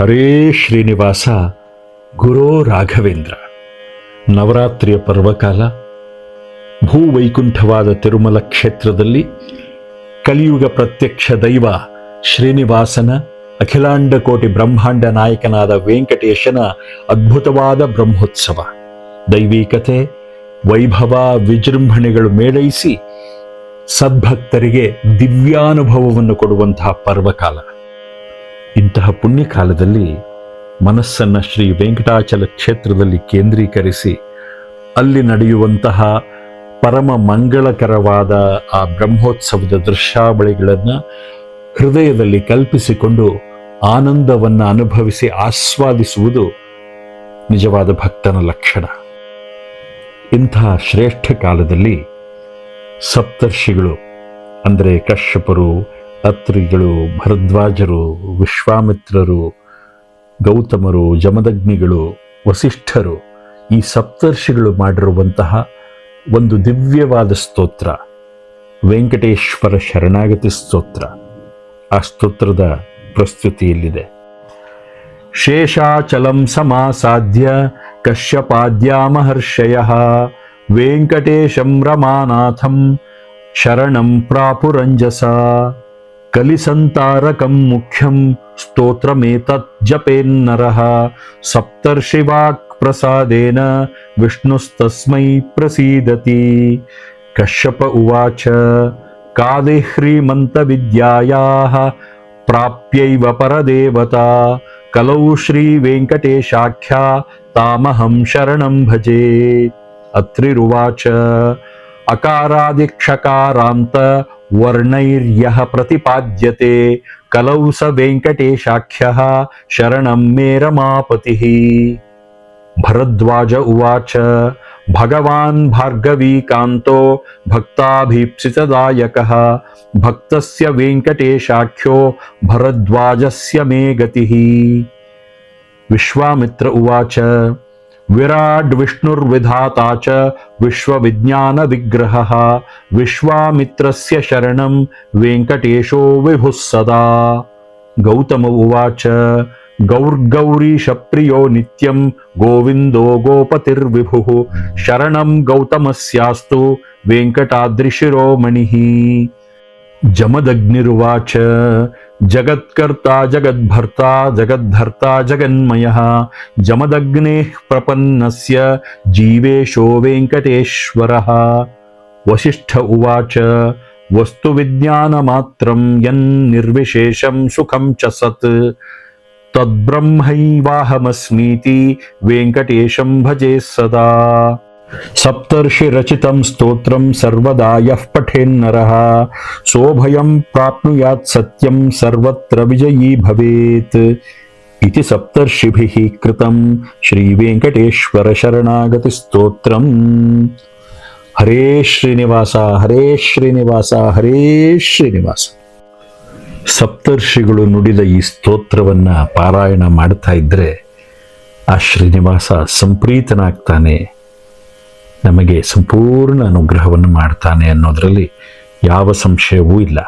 ಹರೇ ಶ್ರೀನಿವಾಸ, ಗುರೋ ರಾಘವೇಂದ್ರ. ನವರಾತ್ರಿಯ ಪರ್ವಕಾಲ, ಭೂವೈಕುಂಠವಾದ ತಿರುಮಲ ಕ್ಷೇತ್ರದಲ್ಲಿ ಕಲಿಯುಗ ಪ್ರತ್ಯಕ್ಷ ದೈವ ಶ್ರೀನಿವಾಸನ, ಅಖಿಲಾಂಡ ಕೋಟಿ ಬ್ರಹ್ಮಾಂಡ ನಾಯಕನಾದ ವೆಂಕಟೇಶನ ಅದ್ಭುತವಾದ ಬ್ರಹ್ಮೋತ್ಸವ. ದೈವೀಕತೆ, ವೈಭವ, ವಿಜೃಂಭಣೆಗಳು ಮೇಳೈಸಿ ಸದ್ಭಕ್ತರಿಗೆ ದಿವ್ಯಾನುಭವವನ್ನು ಕೊಡುವಂತಹ ಪರ್ವಕಾಲ. ಇಂತಹ ಪುಣ್ಯ ಕಾಲದಲ್ಲಿ ಮನಸ್ಸನ್ನು ಶ್ರೀ ವೆಂಕಟಾಚಲ ಕ್ಷೇತ್ರದಲ್ಲಿ ಕೇಂದ್ರೀಕರಿಸಿ ಅಲ್ಲಿ ನಡೆಯುವಂತಹ ಪರಮ ಮಂಗಳಕರವಾದ ಆ ಬ್ರಹ್ಮೋತ್ಸವದ ದೃಶ್ಯಾವಳಿಗಳನ್ನು ಹೃದಯದಲ್ಲಿ ಕಲ್ಪಿಸಿಕೊಂಡು ಆನಂದವನ್ನು ಅನುಭವಿಸಿ ಆಸ್ವಾದಿಸುವುದು ನಿಜವಾದ ಭಕ್ತನ ಲಕ್ಷಣ. ಇಂತಹ ಶ್ರೇಷ್ಠ ಕಾಲದಲ್ಲಿ ಸಪ್ತರ್ಷಿಗಳು ಅಂದರೆ ಕಶ್ಯಪರು ಅತ್ರಿಗಳು ಭರದ್ವಾಜರು, ವಿಶ್ವಾಮಿತ್ರರು, ಗೌತಮರು, ಜಮದಗ್ನಿಗಳು, ವಸಿಷ್ಠರು ಈ ಸಪ್ತರ್ಷಿಗಳು ಮಾಡಿರುವಂತಹ ಒಂದು ದಿವ್ಯವಾದ ಸ್ತೋತ್ರ. ವೆಂಕಟೇಶ್ವರ ಶರಣಾಗತಿ ಸ್ತೋತ್ರ. ಆ ಸ್ತೋತ್ರದ ಪ್ರಸ್ತುತಿಯಲ್ಲಿದೆ ಶೇಷಾಚಲಂ ಸಮಾಸಾಧ್ಯ ಕಶ್ಯಪಾದ್ಯಾಮಹರ್ಷಯ ವೆಂಕಟೇಶಂ ರಮಾನಾಥಂ ಶರಣಂ ಪ್ರಾಪುರಂಜಸ कलिसन्तारकं मुख्यं स्तोत्रमेतत् जपेन्नरः। सप्तर्षिवाक्प्रसादेन विष्णुस्तस्मै प्रसीदति। कश्यप उवाच कादेह्रीमन्तविद्यायाः प्राप्यैव परदेवता। कलौ श्रीवेङ्कटेशाख्या तामहं शरणं भजे अत्रिरुवाच अकारादिक्षकारान्त वर्णैर्यः प्रतिपाद्यते। कलौ स वेङ्कटेशाख्यः शरणं मे रमापतिः। भरद्वाज उवाच भगवान् भार्गवीकान्तो भक्ताभीप्सितदायकः। भक्तस्य वेङ्कटेशाख्यो भरद्वाजस्य मे गतिः। विश्वामित्र उवाच విరాడ్ విష్ణుర్విధాత చ విశ్వవిజ్ఞాన విగ్రహ విశ్వామిత్రస్య శరణం వెంకటేశో విభుः సదా గౌతమ ఉవాచ గౌర్గౌరీశప్రియో నిత్యం గోవిందో గోపతిర్విభు శరణం గౌతమస్యాస్తు వెంకటాద్రిశిరోమణి जमदग्निरुवाच जगत्कर्ता जगद्भर्ता जगद्धर्ता जगन्मयः। जमदग्नेः प्रपन्नस्य जीवेशो वेङ्कटेश्वरः। वसिष्ठ उवाच वस्तुविज्ञानमात्रम् यन्निर्विशेषम् सुखम् च सत्। तद्ब्रह्मैवाहमस्मीति वेङ्कटेशम् भजे सदा। सप्तर्षिरचितम् स्तोत्रम् सर्वदा यः ಸತ್ಯಂ ಸರ್ವತ್ರ ವಿಜಯೀ ಭವೇತ್. ಇತಿ ಸಪ್ತರ್ಷಿಭಿ ಕೃತಂ ಶ್ರೀ ವೆಂಕಟೇಶ್ವರ ಶರಣಾಗತಿ ಸ್ತೋತ್ರಂ. ಹರೇ ಶ್ರೀನಿವಾಸ ಹರೇ ಶ್ರೀನಿವಾಸ ಹರೇ ಶ್ರೀನಿವಾಸ. ಸಪ್ತರ್ಷಿಗಳು ನುಡಿದ ಈ ಸ್ತೋತ್ರವನ್ನ ಪಾರಾಯಣ ಮಾಡ್ತಾ ಇದ್ರೆ ಆ ಶ್ರೀನಿವಾಸ ಸಂಪ್ರೀತನಾಗ್ತಾನೆ. ನಮಗೆ ಸಂಪೂರ್ಣ ಅನುಗ್ರಹವನ್ನು ಮಾಡ್ತಾನೆ ಅನ್ನೋದರಲ್ಲಿ ಯಾವ ಸಂಶಯವೂ ಇಲ್ಲ.